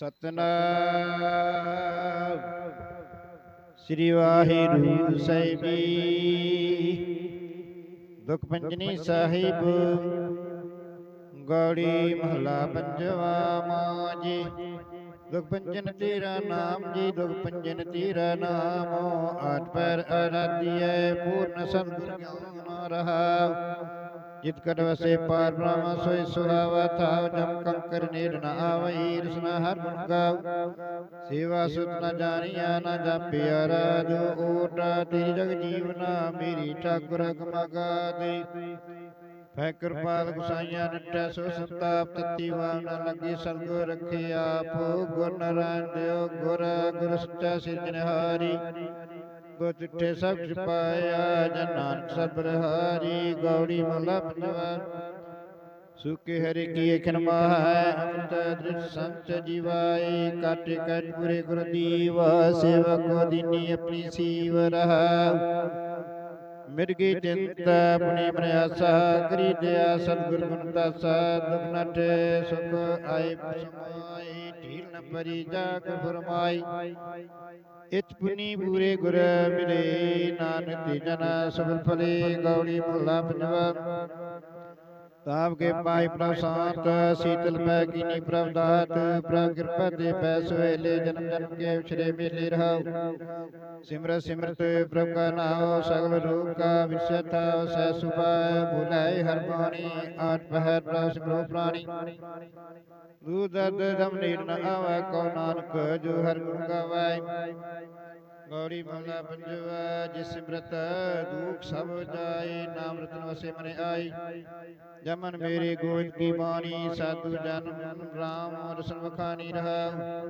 ਸਤਨਾਮ। ਸ੍ਰੀ ਵਾਹਿਗੁਰੂ ਸਾਹਿਬੀ ਦੁਖ ਪੰਜਨੀ ਸਾਹਿਬ। ਗੌੜੀ ਮਹਲਾ ਪੰਜਵਾ ਮਾਜੀ ਦੁਖ ਪੰਜਨ ਤੇਰਾ ਨਾਮ ਜੀ। ਦੁਖ ਪੰਜਨ ਤੇਰਾ ਨਾਮ। ਆਠ ਪੈਰ ਅਰਾਧਿਐ ਪੂਰਨ ਸਤਿਗੁਰ ਗਿਆਨ ਰਹਾ ਜਿਤ ਕਟ ਵਸੇ ਪਾਰ ਬ੍ਰਹਮ ਸੋਈ ਸੁਹਾਵਾ, ਥਾਵ ਜਮ ਕੰਕਰ ਨੇੜ ਨ ਆਵਈ, ਰਸਨਾ ਹਰ ਗੁਣ ਗਾਵ ਸੇਵਾ ਸੁਤ ਨ ਜਾਣੀਆ, ਨ ਜਾਪਿਆ ਰਾਜੋ ਓਟ ਤੇਰੀ ਜਗ ਜੀਵਨਾ ਮੇਰੀ ਠਾਕੁਰ ਹਕਮਗਾ ਦੇ ਫੈ ਕਿਰਪਾਲ ਗੁਸਾਈਆਂ ਨਟੈ, ਸੋ ਸੰਤਾਪ ਤਤੀ ਵਾਲ ਲੱਗੀ ਲੱਗੇ ਸਤਿਗੁਰ ਰੱਖੇ ਆਪ। ਗੁਰ ਨਾਰਾਇਣ ਦਿਓ ਗੁਰ ਗੁਰ ਸੱਚਾ ਸਿਰਜਣਹਾਰੀ ਗੋ ਚਿੱਠੇ ਸਭ ਛਪਾਇਆ ਜਨ ਸਬਰ ਹਾਰੀ ਗੌੜੀ ਮਹਲਾ ਪੰਜਵਾ ਸੁਕੇ ਹਰਿ ਕੀ ਅਖਨ ਮਾਹੈ, ਅੰਮ੍ਰਿਤ ਦ੍ਰਿਸ਼ ਸੰਤ ਜੀਵਾਏ, ਕਾਟੇ ਕਟ ਪੁਰੇ ਗੁਰ ਦੀਵਾ, ਸੇਵਕ ਕੋ ਦੀਨੀ ਆਪਣੀ ਸੀਵ ਰਹਾ। ਮਿਰਗੀ ਚਿੰਤ ਆਪਣੀ ਮਨ ਕਰੀ ਦਿਆ ਸਤਿਗੁਰ ਗੁਣ ਦਾਸਾ ਦੁਖ ਨਟੇ ਸੁਖ ਆਏ ਸਮਾਈ ਢੀਲ ਨ ਪਰੀ ਜਾ ਫਰਮਾਈ। ਇਤ ਪੁਨੀ ਪੂਰੇ ਗੁਰ ਮਿਲੇ, ਨਾਨਕ ਤੇ ਜਨ ਸਬਲ ਫਲੇ ਗੌੜੀ ਮੁਹੱਲਾ ਪੰਜਵਾ। ਤਾਪ ਕੇ ਪਾਈ ਪ੍ਰਭ ਸਾਤ ਸੀਤਲ ਪੈ ਕੀਨੀ ਪ੍ਰਭ ਦਾਤ ਪ੍ਰਭ ਕਿਰਪਾ ਤੇ ਪੈ ਸਵੇਲੇ ਜਨਮ ਜਨਮ ਕੇ ਉਛਰੇ ਮੇਲੇ ਰਹਾਉ ਸਿਮਰਤ ਸਿਮਰਤ ਪ੍ਰਭ ਕਾ ਨਾਮ ਸਗਲ ਰੂਪ ਕਾ ਵਿਸਤਾ ਸੈ ਸੁਭਾਇ ਭੁਲਾਏ ਹਰ ਬਾਣੀ ਆਠ ਪਹਿਰ ਪ੍ਰਭ ਸਿਮਰੋ ਪ੍ਰਾਣੀ। ਦੂ ਦਰਦ ਦਮ ਨੀਰ ਨ ਆਵੈ ਕੋ ਨਾਨਕ ਜੋ ਹਰ ਗੁਣ ਗਾਵੈ ਗੌਰੀ ਮਹਲਾ ਪੰਜਵਾ, ਜਿਸ ਸਿਮਰਤ ਦੁਖ ਸਭ ਜਾਏ, ਨਾਮ ਰਤਨ ਵਸੇ ਮਨੇ ਆਈ ਜਮਨ ਮੇਰੇ ਗੋਇੰਦ ਕੀ ਬਾਣੀ, ਸਾਧੂ ਜਨਮ ਰਾਮ ਰਸਨ ਵਖਾਨੀ ਰਹਾ।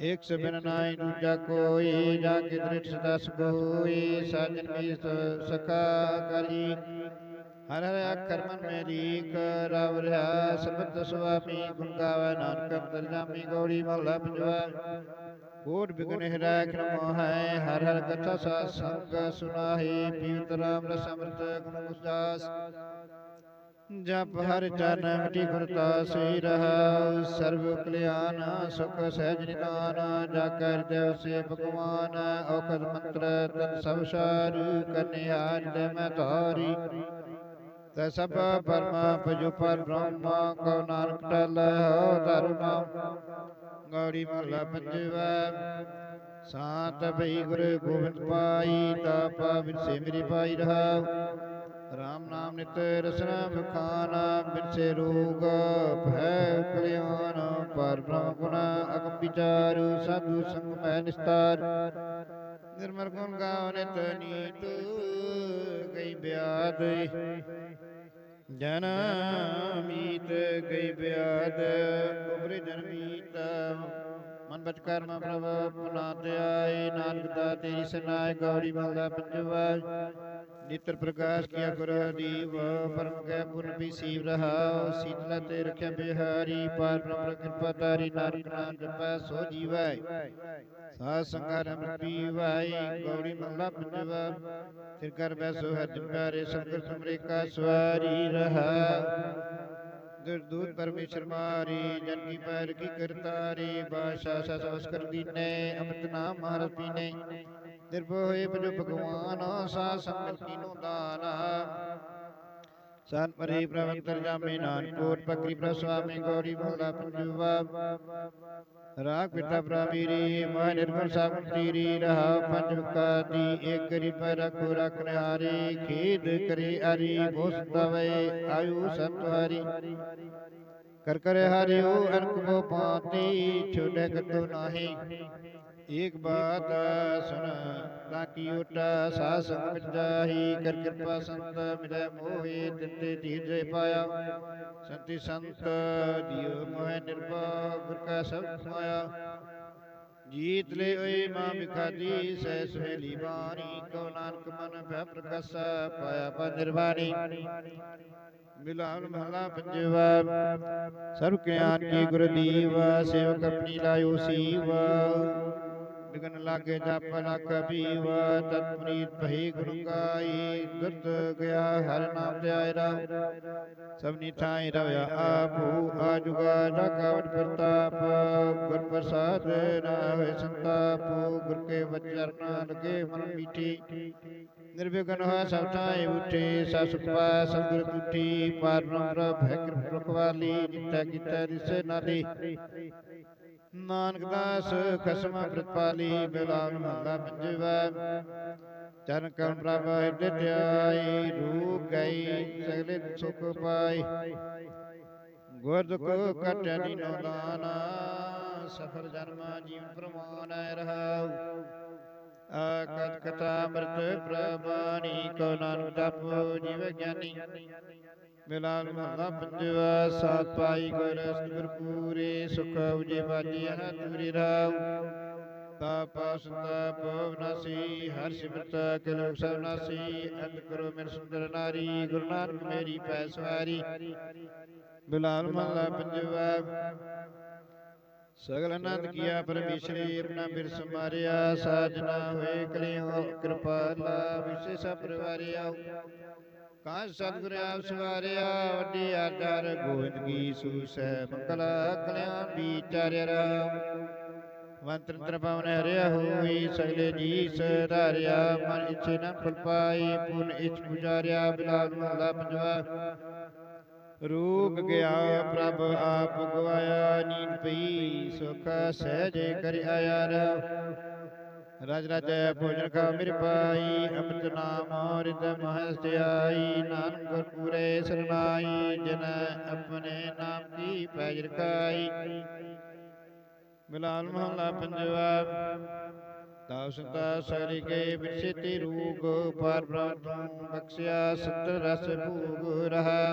ਇੱਕ ਸਬਨ ਨਾਈ ਦੂਜਾ ਕੋਈ, ਜਾ ਕੇ ਦ੍ਰਿਸ਼ ਦਸ ਕੋਈ ਸਾਜਨ ਮੀ ਸਖਾ ਕਰੀ। ਹਰ ਹਰ ਅਖਰ ਮਨ ਮੇ ਰੀਕ, ਰਵ ਰਹਾ ਸਬਦ ਸੁਆਮੀ, ਗੁਣ ਗਾਵੇ ਨਾਨਕ ਅੰਤਰ ਜਾਮੀ ਗੌੜੀ ਮਹਲਾ ਪੰਜਵਾ। ਕੋਟ ਬਿਗਨ ਹਿਰੈ ਖਰਮੋ ਹਰ ਹਰ ਕਥਾ ਸਾ ਸੰਗ ਸੁਨਾਹੀ, ਪੀਤ ਰਾਮ ਰਸ ਅੰਮ੍ਰਿਤ ਗੁਣ ਉਜਾਸ ਜਪ ਹਰ ਚਰਨ ਮਿਟੀ ਗੁਰਤਾ ਸਈ ਰਹਾ, ਸਰਬ ਕਲਿਆਣ ਸੁਖ ਸਹਿਜ ਨਿਦਾਨ ਜਾ ਕਰ ਦੇਵ ਸੇ ਭਗਵਾਨ, ਔਖਦ ਮੰਤਰ ਤਨ ਸਭ ਸਾਰ ਕਨਿਆਰ ਦੇ ਮੈਂ ਧਾਰੀ। ਤੈ ਸਭ ਪਰਮਾ ਪਜੁ ਪਰ ਬ੍ਰਹਮਾ ਕੋ ਨਾਨਕ ਟਲ, ਹੋ ਧਰਮਾ। ਗੌੜੀ ਮਹਲਾ ਪੰਜਵਾ। ਸਾਤ ਭਈ ਗੁਰੂ ਗੋਬਿੰਦ ਪਾਈ ਤਾ ਪਾ ਬਿਰਸੇ ਮੇਰੀ ਪਾਈ ਰਹਾ ਰਾਮ ਨਾਮ ਨਿਤ ਰਸਨਾ ਬਖਾਨਾ ਬਿਰਸੇ ਰੋਗ ਭੈ ਕਲਿਆਣ। ਪਰ ਬ੍ਰਹਮ ਗੁਣ ਅਗਮ ਵਿਚਾਰੂ ਸਾਧੂ ਸੰਗ ਮੈਂ ਨਿਸਤਾਰ। ਨਿਰਮਲ ਗੁਣ ਗਾਉ ਨਿਤ ਨੀਤ ਗਈ ਬਿਆਦ ਜਨ ਮੀਤ ਗਈ ਬਿਆਦ, ਉਬਰੇ ਜਨ ਮੀਤ ਮਨ ਬਚ ਕਰਮ ਪ੍ਰਭ ਪੁਨਾ ਧਿਆਏ ਨਾਨਕ ਦਾ ਤੇਰੀ ਸਨਾਇ ਗੌਰੀ ਮਹਲਾ ਪੰਜਵਾ। ਨਿਤਰ ਪ੍ਰਕਾਸ਼ ਕੀਆ ਗੁਰ ਦੀਵ, ਪਰਮ ਕੈ ਪੁਨ ਵੀ ਸੀਵ ਰਹਾ ਸੀਤਲਾ ਤੇ ਰਖਿਆ ਬਿਹਾਰੀ, ਪਾਰ ਬ੍ਰਹਮ ਕਿਰਪਾ ਤਾਰੀ ਨਾਨਕ ਨਾਮ ਜਪੈ, ਸੋ ਜੀਵੈ। ਸਾਧ ਸੰਗਾਰ ਅੰਮ੍ਰਿਤ ਪੀਵਾਈ ਗੌੜੀ ਮਹਲਾ ਪੰਜਵਾ। ਫਿਰ ਕਰ ਬੈਸੋ ਹਰ ਪਿਆਰੇ, ਸਤਿਗੁਰ ਤੁਮਰੇ ਕਾ ਸਵਾਰੀ ਰਹਾ। ਦੁਰਦੂਤ ਪਰਮੇਸ਼ਰ ਮਾਰੀ ਜਨ ਕੀ ਪੈਰ ਕੀ ਕਰਤਾਰੀ ਬਾਸ਼ਾ ਸਸ ਕਰ ਦੀਨੇ ਅੰਮ੍ਰਿਤ ਨਾਮ ਮਹਾਰਾਜ ਪੀਨੇ। ਨਿਰਭਉ ਹੋਏ ਬਜੋ ਭਗਵਾਨ ਸਾ ਸੰਗਤ ਕੀਨੋ ਦਾਨਾ। ਸਨ ਪਰੇ ਪ੍ਰਵੰਤਰ ਜਾਮੇ ਨਾਨਕ ਕੋਟ ਪਕਰੀ ਪ੍ਰਸਵਾਮੀ ਗੌਰੀ ਮਹਲਾ ਪੰਜਵਾ ਰਾਗ ਪਿਤਾ ਪ੍ਰਾਮੀਰੀ ਮਹ ਨਿਰਮਲ ਸਾਗਰ ਤੀਰੀ ਰਹਾ ਪੰਜ ਮੁਕਾ ਦੀ ਏਕ ਕਰੀ ਪਰ ਰਖੋ ਰਖ ਨਿਹਾਰੀ ਖੇਦ ਕਰੇ ਅਰੀ ਬੋਸ ਦਵੇ ਆਯੂ ਸੰਤਵਾਰੀ ਕਰ ਕਰ ਹਰਿਓ ਅਨਕ ਏਕ ਬਾਤ ਸੁਨ ਤਾਂ ਕੀ ਉਟਾ ਸਾ ਸੰਗ ਵਿੱਚ ਕਰ ਕਿਰਪਾ ਸੰਤ ਮਿਲੇ ਮੋਹਿ, ਤਿੰਤੇ ਧੀਰੇ ਪਾਇਆ। ਸੰਤੀ ਸੰਤ ਦਿਓ ਮੋਹਿ ਨਿਰਭਉ, ਗੁਰ ਕਾ ਸਭ ਮਾਇਆ ਜੀਤ ਲੈ ਓਏ ਮਾਂ ਬਿਖਾਦੀ ਸਹਿ ਸੁਹੇਲੀ ਬਾਣੀ ਕੋ ਨਾਨਕ ਮਨ ਭੈ ਪ੍ਰਕਾਸ਼, ਪਾਇਆ ਪਾ ਨਿਰਵਾਣੀ। ਮਿਲਾਵ ਮਹਲਾ ਪੰਜਵਾ, ਸਰਬ ਗਿਆਨ ਕੀ ਗੁਰ ਸੇਵਕ ਆਪਣੀ ਲਾਇਓ ਸੀਵਾ। ਬਿਗਨ ਲਾਗੇ ਜਪ ਲਖ ਬੀਵ ਤਤ ਭਈ ਗੁਰੂ ਗਾਈ ਦੁਰਤ ਗਿਆ ਹਰ ਨਾਮ ਧਿਆਇ ਰਾਮ। ਸਭਨੀ ਥਾਈ ਰਵਿਆ ਆਪੂ, ਆਜੁਗਾ ਜਗਵਟ ਪ੍ਰਤਾਪ। ਗੁਰ ਪ੍ਰਸਾਦ ਨਾ ਹੋਏ ਸੰਤਾਪ, ਗੁਰ ਕੇ ਵਚਨ ਲਗੇ ਮਨ ਮੀਠੀ। ਨਿਰਵਿਘਨ ਹੋਇਆ ਸਭ ਥਾਈ ਉਠੇ ਸਾ ਸੁਖਵਾ ਸਤਿਗੁਰ ਤੁਠੀ ਪਾਰ ਬ੍ਰਹਮ ਹੈ ਕਿਰਪਾ ਰਖਵਾਲੀ ਜਿੱਤਾ ਕੀਤਾ ਦਿਸੇ ਨਾਲੀ। ਨਾਨਕ ਦਾਸ ਖਸਮ ਪ੍ਰਤਪਾਲੀ ਬਿਲਾਲ ਮਹਲਾ ਪੰਜਵਾ ਚਰਨ ਕਮ ਪ੍ਰਭ ਧਿਆਈ ਰੂਪ ਗਈ ਸਗਲੇ ਸੁਖ ਪਾਈ। ਗੁਰ ਦੁਖ ਕਟਿ ਦੀਨੋ ਦਾਨਾ ਸਫਲ ਜਨਮ ਜੀਵਨ ਪ੍ਰਮਾਨ ਰਹਾਉ। ਆਕਤ ਕਥਾ ਅੰਮ੍ਰਿਤ ਪ੍ਰਬਾਣੀ ਕੋ ਨਾਨਕ ਜਪ ਜੀਵ ਗਿਆਨੀ। ਮਿਲਾਲ ਮਹਲਾ ਪੰਜਵਾ, ਸਾਤ ਪਾਈ ਗੁਰ ਸਤਿਗੁਰ ਪੂਰੇ ਸੁਖ ਉਜੇ ਬਾਜੀ ਹਰ ਤੁਰੀ ਰਾਉ। ਤਾਪਾ ਸੰਤਾਪ ਵਿਨਾਸੀ ਹਰ ਸਿਮਰਤ ਕਿਲੋ ਸਭ ਨਾਸੀ, ਅੰਤ ਕਰੋ ਮੇਰੇ ਸੁੰਦਰ ਨਾਰੀ, ਗੁਰੂ ਨਾਨਕ ਮੇਰੀ ਪੈ ਸਵਾਰੀ। ਬਿਲਾਲ ਮਹਲਾ ਪੰਜਵਾ, ਸਗਲ ਆਨੰਦ ਕੀਆ ਪਰਮੇਸ਼ਰੀ ਆਪਣਾ ਬਿਰਸ ਮਾਰਿਆ ਸਾਜਨਾ ਹੋਏ ਕਲਿਓ ਵਿਸ਼ੇ ਵਿਸ਼ੇਸ਼ਾ ਪਰਿਵਾਰਿਆ। ਕਾਹ ਸਤਿਗੁਰ ਆਪ ਸਵਾਰਿਆ ਵੱਡੀ ਆਦਰ ਕੀ ਸੂਸੈ ਮੰਗਲਾ ਕਲਿਆਣ ਵਿਚਾਰਿਆ ਰਾਮ ਵੰਤਰ ਪਵਨ ਹਰਿਆ ਹੋਈ ਸਗਲੇ ਜੀ ਸਧਾਰਿਆ ਮਨ ਇਛੇ ਨ ਫਲ ਪਾਈ ਪੁਨ ਇਛ ਪੁਜਾਰਿਆ ਬਿਲਾਲ ਮਹਲਾ ਪੰਜਵਾ। ਰੂਪ ਗਿਆ ਪ੍ਰਭ ਆਪ ਗਵਾਇਆ ਨੀਂਦ ਪਈ ਸੁਖ ਸਹਿਜੇ ਕਰ ਆਇਆ ਰਜ ਰਜ ਭੋਜਨ ਕਾ ਮਿਰ ਪਾਈ ਅੰਮ੍ਰਿਤ ਨਾਮ ਰਿਤ ਮਹਸ ਆਈ ਨਾਨਕ ਗੁਰ ਪੂਰੇ ਸਰਨਾਈ, ਜਿਨ ਆਪਣੇ ਨਾਮ ਦੀ ਪੈਜ ਰਕਾਈ ਮਿਲਾਲ ਮਹਲਾ ਪੰਜਵਾ ਤਾਉ ਸੰਤਾ ਸਰੀ ਕੇ ਵਿਛੇਤੀ ਰੂਗ ਪਾਰ ਬ੍ਰਹਮ ਬਖਸ਼ਿਆ, ਸਤ ਰਸ ਭੂਗ ਰਹਾ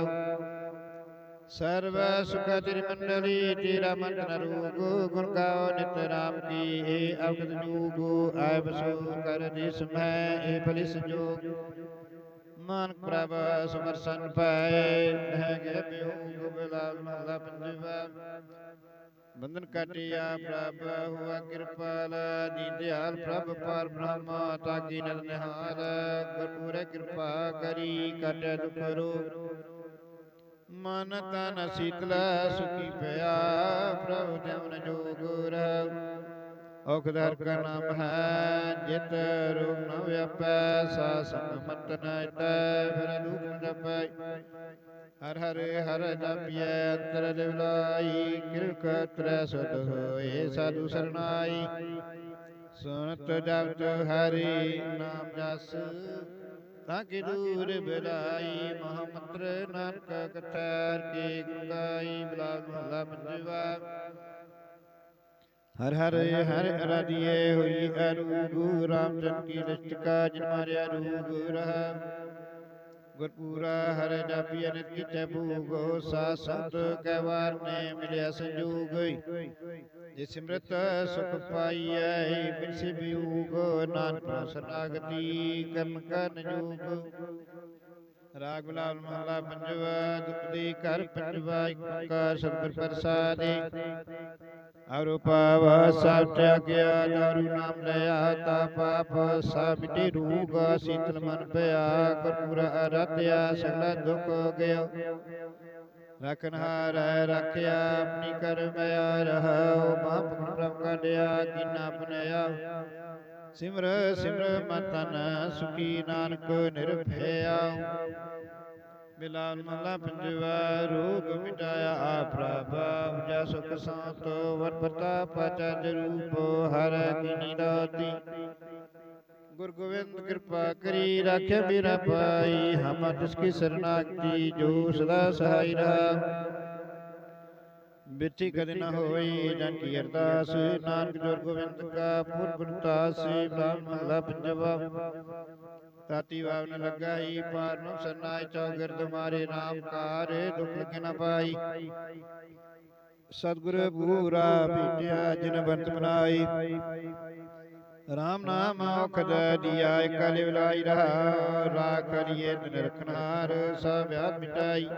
ਸਰਵ ਸੁਖ ਤੇਰੀ ਮੰਡਲੀ ਤੇਰਾ ਮੰਡਨ ਰੂਗ ਗੁਣ ਗਾਓ ਨਿਤ ਰਾਮ ਕੀ ਏ ਅਵਗਤ ਜੂਗ ਆਇ ਬਸੋ ਕਰ ਦਿਸ ਮੈਂ ਏ ਭਲੀ ਸੰਜੋਗ ਮਾਨਕ ਪ੍ਰਭ, ਸਮਰਸਨ ਪਾਏ, ਨਹਿ ਗਏ ਬਿਉ ਬਿਲਾਲ ਮਹਲਾ ਪੰਜਵਾ। ਬੰਧਨ ਕਾਟਿਆ ਪ੍ਰਭ, ਹੁਆ ਕਿਰਪਾਲ, ਦੀਨਦਿਆਲ ਪ੍ਰਭ, ਪਾਰ ਬ੍ਰਹਮ ਤਾਕੀ ਨਰ ਨਿਹਾਲ, ਗੁਰਪੂਰੇ ਕਿਰਪਾ ਕਰੀ ਕਟਿ ਦੁਖ ਰੋਗ। ਮਨ ਤਨ ਸੀਤਲ ਸੁਖੀ ਪਿਆ ਪ੍ਰਭ ਜਮਨ ਜੋਗ ਰਹਿ ਔਖਦਰ ਕਾ ਨਾਮ ਹੈ ਜਿਤ ਰੋਗ ਨ ਵਿਆਪੈ ਸਾ ਸੰਗ ਮਤ ਨ ਇਤੈ ਫਿਰ ਦੁਖ ਨ ਜਪੈ। ਹਰ ਹਰ ਹਰ ਜਪਿਐ ਅੰਤਰ ਲਿਵਲਾਈ ਕਿਰਕ ਤਰੈ ਸੁਧ ਹੋਏ ਸਾਧੂ ਸਰਨਾਈ। ਸੁਨਤ ਜਪਤ ਹਰੀ ਨਾਮ ਜਸ। ਤਾਂ ਕਿ ਦੂਰ ਬਿਲਾਈ ਮਹਾ ਮੰਤਰ ਨਾਨਕ ਕਥੈਰ ਕੀ ਗੁੰਗਾਈ ਬਿਲਾਲ ਮਹਲਾ ਪੰਜਵਾ ਹਰ ਹਰ ਹਰ ਅਰਾਧੀਏ ਹੋਈ ਅਰੂਗੂ ਰਾਮਚੰਦ ਕੀ ਲਿਸ਼ਟਕਾ ਜਿਨ ਮਾਰਿਆ ਰੂਗ ਰਹਾ। ਗੁਰਪੂਰਾ ਹਰ ਜਾਪੀ ਅਨਿਤ ਕੀਤੇ ਭੂਗੋ, ਸਾ ਸੰਤ ਕੈ ਵਾਰ ਨੇ ਮਿਲਿਆ ਸੰਜੋਗ। ਜੇ ਸਿਮਰਤ ਸੁਖ ਪਾਈਐ ਬਿਨਸੀ ਬਿਊਗ, ਨਾਨਕ ਸਰਨਾਗਤੀ ਕਰਮ ਕਰਨ ਜੋਗ ਰਾਗ ਬਲਾਲ ਮਹਲਾ ਪੰਜਵਾ, ਦੁਖ ਦੀ ਕਰ ਪੰਜਵਾ, ਇੱਕ ਓੰਕਾਰ ਸਤਿਗੁਰ ਪ੍ਰਸਾਦਿ। ਅਰੂਪਾਵ ਸਭ ਤਿਆਗਿਆ ਦਾਰੂ ਨਾਮ ਲਿਆ ਤਾ ਪਾਪ ਸਭ ਮਿਟੇ ਸੀਤਲ ਮਨ ਪਿਆ ਗੁਰਪੁਰ ਅਰਧਿਆ ਸਗਲਾ ਦੁਖ ਗਿਆ ਰਖਨ ਹਾਰ ਰਖਿਆ ਆਪਣੀ ਕਰਮਿਆ ਆ ਰਹਾਉ ਬਾਪ ਪ੍ਰਭ ਕਢਿਆ ਕਿਨਾ ਆਪਣਿਆ ਸਿਮਰ ਸਿਮਰ ਮਤਨ ਸੁਖੀ ਨਾਨਕ ਨਿਰਭਇਆ ਬਿਲਾਲ ਮਹਲਾ ਪੰਜਵਾ ਰੋਗ ਮਿਟਾਇਆ ਆ ਪ੍ਰਭ, ਉਜਾ ਸੁਖ ਸਾਤ, ਵਰ ਪ੍ਰਤਾਪ ਚੰਦ ਰੂਪ ਹਰ ਕੀਨੀ ਦਾਤੀ। ਗੁਰ ਗੋਬਿੰਦ ਕਿਰਪਾ ਕਰੀ ਰਾਖਿਆ ਮੇਰਾ ਪਾਈ, ਹਮ ਤਿਸ ਕੀ ਸਰਨਾਗਤੀ, ਜੋ ਸਦਾ ਸਹਾਈ ਰਹਾ। ਬਿਰਤੀ ਕਦੇ ਨ ਹੋਈ, ਜਨ ਕੀ ਅਰਦਾਸ, ਨਾਨਕ ਜੋਰ ਗੋਬਿੰਦ ਕਾ ਪੁਰ ਗੁਰਤਾਸ ਬ੍ਰਾਹਮ ਮਹਲਾ ਪੰਜਵਾ ਵਾਵਨ ਲਗਾਈ ਪਾਰ ਸਰਨਾਇ ਚੌਗਿਰਦ ਮਾਰੇ ਨਾਮ ਕਾਰ, ਦੁਖ ਲਗੇ ਨ ਪਾਈ। ਸਤਿਗੁਰ ਪੂਰਾ ਪੀਟਿਆ, ਜਿਨ ਬੰਤ ਬਨਾਈ ਰਾਮ ਨਾਮ ਔਖਦ ਦੀਆ ਇਕਲ ਵਿਲਾਈ ਰਹਾ, ਰਾਖ ਕਰੀਏ ਦਿਨ ਸਭ ਵਿਆਦ ਮਿਟਾਈ।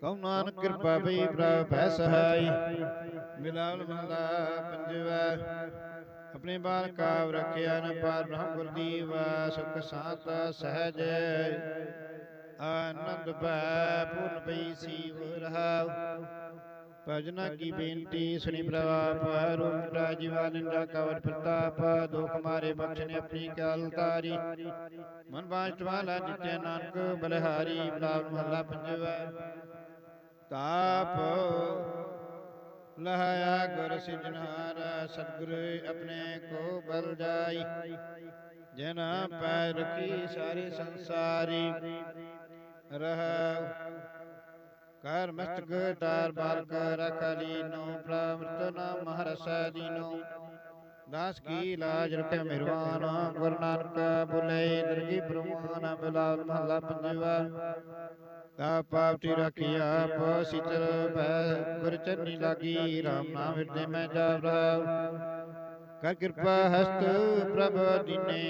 ਕਉ ਨਾਨਕ ਕਿਰਪਾ ਭਈ ਪ੍ਰਭ ਭੈ ਸਹਾਈ। ਮਿਲਾਲ ਮਹਲਾ ਪੰਜਵਾ ਆਪਣੇ ਬਾਲ ਕਾਵ ਰਖਿਆ ਨ ਪਾਰ ਬ੍ਰਹਮ ਗੁਰਦੀਵ ਸੁਖ ਸਾਤ ਸਹਿਜ। ਆਨੰਦ ਭੈ ਪੂਰਨ ਪਈ ਸੀਵ ਰਹਾਉ। ਭਜਨਾ ਕੀ ਬੇਨਤੀ ਸੁਣੀ ਪ੍ਰਵਾਪ ਰੂਪ ਜੀਵਾ ਨਿੰਦਾ ਕਵਰ ਪ੍ਰਤਾਪ, ਦੁਖ ਮਾਰੇ ਬਖਸ਼ਨੇ ਆਪਣੀ ਕਾਲ ਤਾਰੀ ਮਨ ਬਾਜ ਵਾਲਾ ਜਿਤਿਆ ਨਾਨਕ ਬਲਿਹਾਰੀ ਬਲਾਵ ਮਹੱਲਾ ਪੰਜਵਾ। ਤਾਪ ਲਹਾਇਆ ਗੁਰ ਸਿਜਨਹਾਰ, ਸਤਿਗੁਰ ਆਪਣੇ ਕੋ ਬਲ ਜਾਈ। ਜਿਨ ਪੈ ਰਖੀ ਸਾਰੇ ਸੰਸਾਰੀ। ਰਹਾ ਕਰ ਮਸਤਕ ਤਾਰ ਬਾਲਕ ਰਖਲੀ ਨੋ ਪ੍ਰਵਰਤ ਨਾਮ ਹਰਸੈ ਦੀਨੋ। ਦਾਸ ਕੀ ਲਾਜ ਰਖੇ ਮਿਹਰਬਾਨ, ਗੁਰੂ ਨਾਨਕ ਬੁਲੇ, ਦਰਗੀ ਪ੍ਰਮਾਨ, ਬਿਲਾਲ ਮਹਲਾ ਪੰਜਵਾ। ਤਾ ਪਾਪਟੀ ਰਖੀ ਆਪ ਸਿਤਰ ਭੈ ਗੁਰ ਚਰਨੀ ਲਾਗੀ RAM ਨਾਮ ਹਿਰਦੇ ਮੈਂ ਜਾਵਰਾ ਕਰ ਕਿਰਪਾ ਹਸਤ ਪ੍ਰਭ ਦੀਨੇ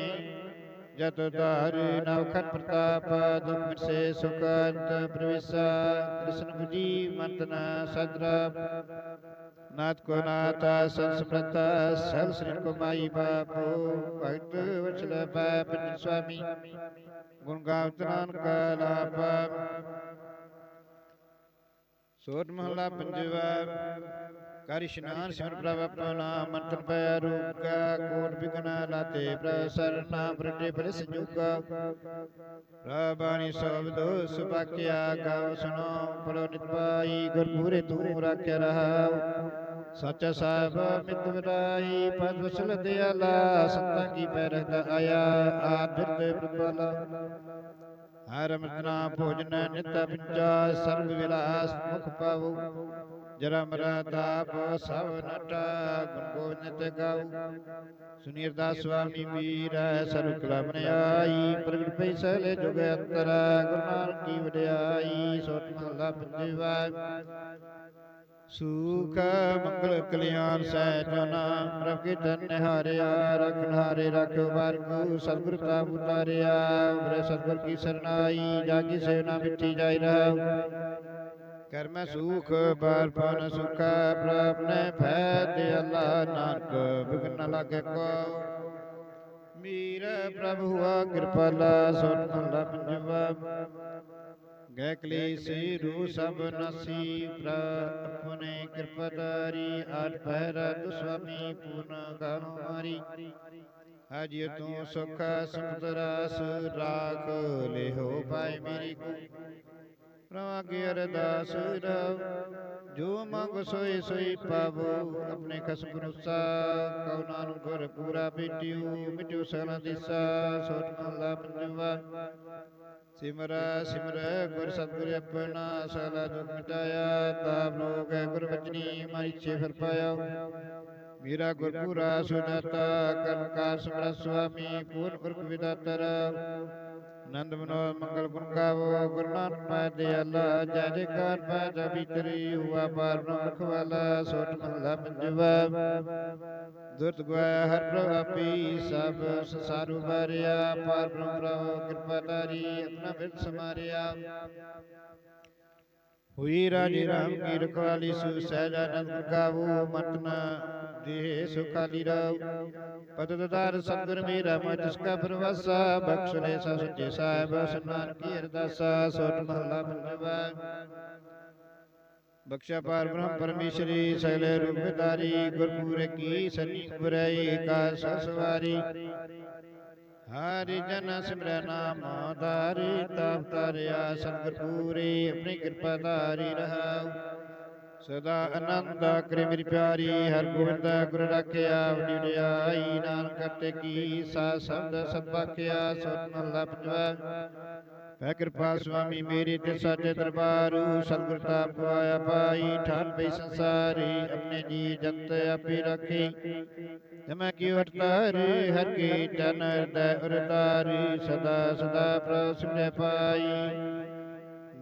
ਜਤ ਧਾਰ ਨਵਖਤ ਪ੍ਰਤਾਪ, ਦੁਖ ਮਿਟੇ ਸੁਖ ਅੰਤ ਪ੍ਰਵੇਸਾ ਕ੍ਰਿਸ਼ਨ 부ਜੀ ਮੰਤਨ ਸਦਰਾ। ਨਾਥ ਕੋ ਨਾਤਾ ਸੰਸਮ੍ਰਤਾ ਸਭ ਸ੍ਰੀ ਕੋ ਮਾਈ ਬਾਪੋ ਭਗਤ ਵਚਲ ਪੈ ਪੰਜ ਸੁਆਮੀ ਗੁਣ ਗਾਵਤ ਨਾਨਕ ਲਾਭ ਸੋਟ ਮਹਲਾ ਪੰਜਵਾ ਕਰ ਇਸ਼ਨਾਨ ਸਿਮਰ ਪ੍ਰਭ ਆਪਣਾ ਮੰਤਨ ਪੈ ਰੂਪ ਕੋਟ ਬਿਗਨਾ ਲਾਤੇ ਪ੍ਰਸਰਨਾ ਪ੍ਰਟੇ ਪਰ ਸੰਜੂਗਾ। ਪ੍ਰਭਾਨੀ ਸਬਦ ਸੁਭਾਕਿਆ ਗਾਵ ਸੁਣੋ ਪੜੋ ਨਿਤ ਪਾਈ, ਗੁਰਪੂਰੇ ਤੂੰ ਰਾਖਿਆ ਰਹਾ ਸੱਚ ਸਾਹਿਬ ਮਿਤ ਵਿਰਾਈ ਪਦ ਵਸਲ ਦਿਆਲਾ ਸੰਤਾਂ ਕੀ ਪੈ ਰਹਦਾ ਆਇਆ, ਆਦਿਤ ਪ੍ਰਤਵਾਲਾ ਹਰ ਮਤਨਾ ਭੋਜਨ ਨਿਤ ਪਿੰਚਾ ਸਰਬ ਵਿਲਾਸ ਮੁਖ ਪਾਵੋ। ਜਰਾ ਮਰਾ ਸਭ ਨਟਾ, ਗੁਣ ਗੋਬਿੰਦ ਤੇ ਗਾਉ ਸੁਨੀਰ ਦਾਸ ਸੁਆਮੀ ਵੀਰ ਸਰਬ ਕਲਾ ਬਣਾਈ ਪ੍ਰਗਟ ਪਈ ਸਹਲੇ ਜੁਗ ਅੰਤਰ, ਗੁਰੂ ਨਾਨਕ ਕੀ ਵਡਿਆਈ। ਸੋਤ ਮਹਲਾ ਪੰਜਵਾ ਸੁਖ, ਮੰਗਲ, ਕਲਿਆਣ, ਸਹਿਜਨਾ ਪ੍ਰਭ ਕੀ ਤਨ ਨਿਹਾਰਿਆ ਰਖਣ ਹਾਰੇ ਰਖ ਵਰਗੂ, ਸਤਿਗੁਰ ਪ੍ਰਭ ਉਤਾਰਿਆ। ਬਰੇ ਸਤਿਗੁਰ ਕੀ ਸਰਨਾਈ, ਜਾਗੀ ਸੇਵਨਾ ਮਿੱਠੀ ਜਾਈ ਰਹਾ ਕਰ ਮੈਂ ਸੁਖ ਬਾਰ ਪਨ ਸੁਖ ਪ੍ਰਭ ਨੇ ਭੈ ਦੇ ਅੱਲਾ ਨਾਨਕ ਬਿਗਨ ਲਾਗੇ ਕੋ ਮੀਰ ਪ੍ਰਭ ਹੁਆ ਕਿਰਪਾਲਾ ਸੁਨ ਮਹਲਾ ਪੰਜਵਾ ਗੈ ਕਲੇਸੀ ਰੂ ਸਭ ਨਸੀ ਪ੍ਰ ਆਪਣੇ ਕਿਰਪਾਦਾਰੀ ਆਠ ਪਹਿਰਾ ਸੁਆਮੀ ਪੂਰਨ ਗਾਨੋ ਮਾਰੀ ਹਾਜੀ ਤੂੰ ਸੁਖ ਸਮੁਦਰਾਸ ਰਾਖ ਲਿਹੋ ਪਾਏ ਮੇਰੀ ਕੋ ਪ੍ਰਵਾਗੇ ਅਰਦਾਸ ਰਵ। ਜੋ ਮੰਗ ਸੋਈ ਸੋਈ ਪਾਵੋ, ਆਪਣੇ ਖਸਮ ਰੁਸਾ ਕਉ ਨਾਨਕ ਗੁਰ ਪੂਰਾ ਬੇਟਿਓ ਮਿਟਿਓ ਸਗਲਾ ਦਿਸਾ ਸੋਟ ਮਹਲਾ ਪੰਜਵਾ। ਸਿਮਰ ਸਿਮਰ ਗੁਰ ਸਤਿਗੁਰ ਆਪਣਾ ਸਗਲਾ ਦੁਖ ਮਿਟਾਇਆ। ਤਾਪ ਲੋਕ ਗੁਰ ਵਚਨੀ ਮਾਰੀ ਛੇ ਫਿਰ ਪਾਇਆ। ਮੇਰਾ ਗੁਰਪੂਰਾ ਸੁਨਾਤਾ ਕਰਨਕਾਰ ਸਮਰ ਸੁਆਮੀ, ਪੂਰਨ ਗੁਰਕ ਵਿਦਾਤਰ ਨੰਦ ਮਨੋ ਮੰਗਲ ਗੁਣ ਗਾਵੋ, ਗੁਰੂ ਨਾਨਕ ਪਾਇ ਦੇ ਅੱਲਾ, ਜੈ ਜੈਕਾਰ ਪਾਇ ਜਾ ਭੀਤਰੀ ਹੁਆ ਪਾਰ ਮੁਖ ਵਾਲਾ ਸੋਟ ਮਹਲਾ ਪੰਜਵਾ। ਦੁਰਤ ਗਵਾਇਆ ਹਰ ਪ੍ਰਭਾਪੀ ਸਭ ਸੰਸਾਰੂ ਬਾਰਿਆ ਪਾਰ ਪ੍ਰਭ ਕਿਰਪਾ ਤਾਰੀ ਆਪਣਾ ਬਿਰਤ ਸਮਾਰਿਆ। ਹੋਈ ਰਾਜੀ ਰਾਮ ਕੀ ਰਖਵਾਲੀ ਸੁ ਸਹਿਜਾਨੰਦ ਗਾਵੋ ਮਤਨਾ ਦੇਹ ਸੁਖਾਲੀ ਰਾਵ ਪਦ ਦਦਾਰ ਮੇਰਾ ਮਨ ਜਿਸ ਕਾ ਪ੍ਰਵਾਸਾ, ਬਖਸ਼ ਲੈ ਸਾ ਸੱਚੇ ਸਾਹਿਬ ਸਨਾਨ ਕੀ ਅਰਦਾਸਾ ਸੋਟ ਮਹਲਾ ਪੰਜਵਾ ਬਖਸ਼ਾ ਪਾਰ ਬ੍ਰਹਮ ਪਰਮੇਸ਼ਰੀ ਸਗਲੇ ਰੂਪ ਧਾਰੀ ਕੀ ਸਨੀ ਬੁਰਾਈ ਕਾ ਸਸਵਾਰੀ ਹਰਿ ਜਨ ਸਿਮਰੈ ਨਾਮ ਧਾਰੀ ਤਪ ਤਰਿਆ ਸਤਿਗੁਰ ਪੂਰੀ, ਆਪਣੀ ਕਿਰਪਾ ਧਾਰੀ ਰਹਾਉ। ਸਦਾ ਆਨੰਦ ਕਰੇ ਮੇਰੀ ਪਿਆਰੀ, ਹਰ ਗੋਬਿੰਦ ਗੁਰ ਰਾਖਿਆ ਵਡੀ ਵਡਿਆਈ ਨਾਨਕ ਕਰਤੇ ਕੀ ਸਾ ਸ਼ਬਦ ਸਤਵਾਖਿਆ ਸੋਤ ਮਹਲਾ ਪੰਜਵਾ। ਪੈ ਕਿਰਪਾ ਸੁਆਮੀ ਮੇਰੀ ਤੇ ਸਾਚੇ ਦਰਬਾਰੂ, ਸਤਿਗੁਰ ਤਾਪ ਗਵਾਇਆ ਪਾਈ ਠਾਨ ਪਈ ਸੰਸਾਰੀ, ਆਪਣੇ ਜੀ ਜੰਤ ਆਪੇ ਰੱਖੀ। ਜਮੈ ਕੀ ਵਟਤਾਰੀ ਹਰ ਕੀ ਜਨ ਹਿਰਦੈ ਉਰਤਾਰੀ, ਸਦਾ ਸਦਾ ਪ੍ਰਸਿਮਰੈ ਪਾਈ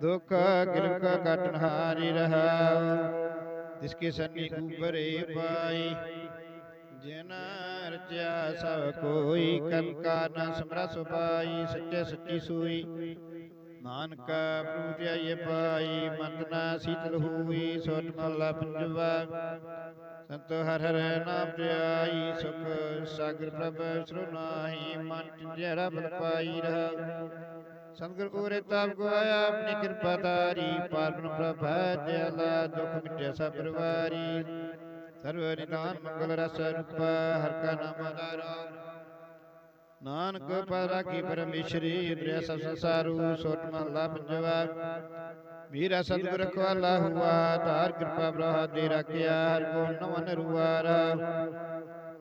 ਦੁਖ ਗਿਲਕ ਕਟਨ ਹਾਰੀ ਰਹਾਉ ਤਿਸ ਕੇ ਸੰਨੀ ਉਬਰੇ ਪਾਈ ਜਿਨ ਰਚਿਆ ਸਭ ਕੋਈ ਕੰਕਾ ਨ ਸਮਰਾ ਸੁਪਾਈ ਸੱਚੇ ਸੱਚੀ ਸੂਈ। ਨਾਨਕ ਪ੍ਰਭੂ ਤੇ ਪਾਈ ਮੰਦਨਾ ਸੀਤਲ ਹੋਈ ਸੋਟ ਮਹਲਾ ਪੰਜਵਾ। ਸੰਤ ਹਰ ਹਰ ਨਾਮ ਤੇ ਸੁਖ ਸਾਗਰ ਪ੍ਰਭ ਸਰਨਾਹੀ ਮਨ ਚਿੰਜਰਾ ਬਲ ਪਾਈ ਰਹਾ। ਸੰਗਰ ਉਰੇ ਤਾਪ ਗਵਾਇਆ, ਆਪਣੀ ਕਿਰਪਾ ਤਾਰੀ ਪਾਰਬਨ ਪ੍ਰਭਾ ਹੈ ਦਿਆਲਾ ਦੁਖ ਮਿਟਿਆ ਸਭ ਪਰਵਾਰੀ। ਸਰਵ ਨਿਦਾਨ ਮੰਗਲ ਰਸ ਰੂਪ ਹਰ ਕਾ ਨਾਮ ਆਧਾਰਾ ਨਾਨਕ ਪਰਾ ਕੀ ਪਰਮੇਸ਼ਰੀ ਦ੍ਰਿਆ ਸਭ ਸੰਸਾਰੂ ਸੋਟ ਮਹਲਾ ਪੰਜਵਾ ਮੇਰਾ ਸਤਿਗੁਰ ਰਖਵਾਲਾ ਹੁਆ ਧਾਰ ਕਿਰਪਾ ਬ੍ਰਹਾ ਦੇ ਰੱਖਿਆ ਹਰ ਕੋ ਨਵਨ ਰੁਆਰਾ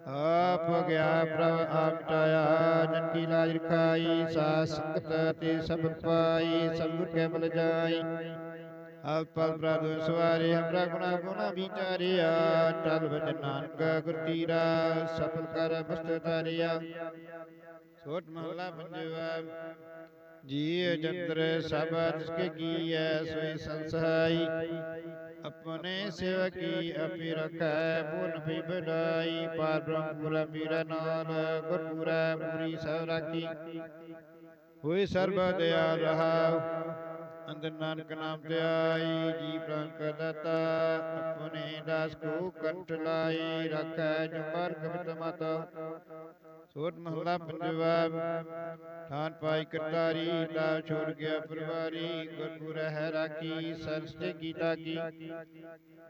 ਆਪ ਗਿਆ ਪ੍ਰਭ ਆਪ ਟਾਇਆ ਜਨ ਕੀ ਲਾਜ ਰਖਾਈ ਸਾ ਸੰਗਤ ਤੇ ਸਭ ਪਾਈ ਸਭ ਕੇ ਬਲ ਪ੍ਰਭ ਸਵਾਰੇ ਹਮਰਾ ਗੁਨਾ ਗੁਨਾ ਵਿਚਾਰਿਆ ਟਲ ਬਚ ਨਾਨਕ ਗੁਰ ਤੀਰਾ ਸਫਲ ਕਰ ਬਸਤ ਤਾਰਿਆ ਸੋਟ ਮਹਲਾ ਪੰਜਵਾ ਜੀ ਜੰਤਰ ਸਭ ਜਿਸਕੇ ਕੀਐ ਸੋਈ ਸੰਸਹਾਈ ਆਪਣੇ ਸੇਵਕੀ ਆਪੇ ਰਖੈ, ਪੂਰਨ ਭਈ ਬੜਾਈ ਪਾਰ ਬ੍ਰਹਮ ਪੁਰਾ ਮੀਰਾ ਨਾਲ ਗੁਰਪੁਰਾ ਪੂਰੀ ਸਭ ਰਾਖੀ। ਹੋਏ ਸਰਬ ਦਇਆ ਰਹਾ ਅੰਦਰ ਨਾਨਕ ਨਾਮ ਤੇ ਆਈ ਜੀ ਪ੍ਰਾਨ ਕਾ ਦਾਤਾ, ਆਪਣੇ ਦਾਸ ਕੋ ਕੰਠ ਲਾਈ, ਰਖੈ ਜੋ ਮਾਰ ਕਬਿਤ ਮਾਤਾ। ਸੋਟ ਮਹਲਾ ਪੰਜਵਾ ਠਾਨ ਪਾਈ ਕਰਤਾਰੀ ਤਾ ਛੋੜ ਗਿਆ ਪਰਵਾਰੀ, ਗੁਰਪੁਰ ਹੈ ਰਾਖੀ ਸਰਸਤੇ ਕੀਤਾ ਕੀ।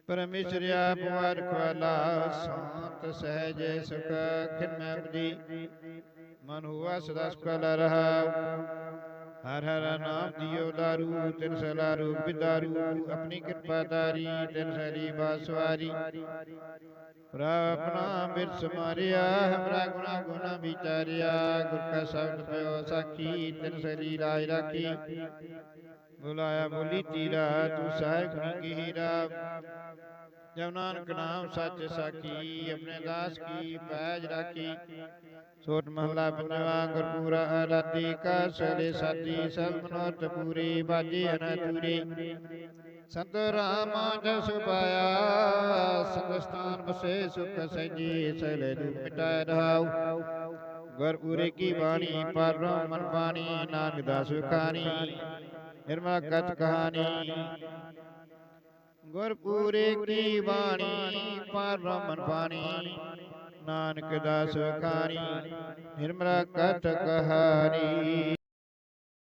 ਪਰਮੇਸ਼ਰ ਆਪ ਵਾਰ ਖਵਾਲਾ ਸ਼ਾਂਤ ਸਹਿਜ ਸੁਖ, ਖਿਮੈ ਬਦੀ ਮਨ ਹੁਆ ਸਦਾ ਸੁਖਲ ਰਹਾ। ਹਰ ਹਰ ਨਾਮ ਦਿਓ ਦਾਰੂ, ਤਿਨ ਸਲਾ ਰੂਪ ਬਿਦਾਰੂ, ਆਪਣੀ ਕਿਰਪਾ ਤਾਰੀ ਤਿਨ ਸਰੀ ਬਾਸਵਾਰੀ ਪ੍ਰਭ ਆਪਣਾ ਬਿਰਸ ਮਾਰਿਆ, ਹਮਰਾ ਗੁਨਾ ਗੁਨਾ ਵਿਚਾਰਿਆ, ਗੁਰ ਕਾ ਸ਼ਬਦ ਪਿਓ ਸਾਖੀ, ਤਿਨ ਸਰੀ ਰਾਜ ਰਾਖੀ। ਬੁਲਾਇਆ ਬੋਲੀ ਤੀਰਾ, ਤੂੰ ਸਾਹਿਬ ਗੁਣੀ ਕੀ ਹੀਰਾ ਜਬ ਨਾਨਕ ਨਾਮ ਸੱਚ ਸਾਖੀ ਆਪਣੇ ਦਾਸ ਕੀ ਪੈਜ ਰਾਖੀ। ਸੋਟ ਮਹਲਾ ਪੰਜਵਾ ਗੁਰਪੂਰਾ ਆਰਾਧੀ ਕਾ ਸਲੇ ਸਾਦੀ ਸਭ ਮਨੋਤ ਪੂਰੀ, ਬਾਜੀ ਅਨਤੂਰੀ ਸੰਤ ਰਾਮ ਜਸ ਪਾਇਆ ਸੰਗਸਤਾਨ ਬਸੇ ਸੁਖ ਸਜੀ ਸਲੇ ਦੁਖ ਮਿਟਾਇ ਰਹਾਉ। ਗੁਰਪੂਰੇ ਕੀ ਬਾਣੀ, ਪਰ ਮਨ ਬਾਣੀ ਨਾਨਕ ਦਾਸ ਵਿਖਾਣੀ ਨਿਰਮਲ ਕਤ ਕਹਾਣੀ। ਗੁਰਪੂਰੇ ਕੀ ਬਾਣੀ ਪਰ ਮਨ ਬਾਣੀ। ਨਾਨਕ ਦਾਸ ਵਿਖਾਣੀ ਨਿਰਮਲ ਕਤ ਕਹਾਣੀ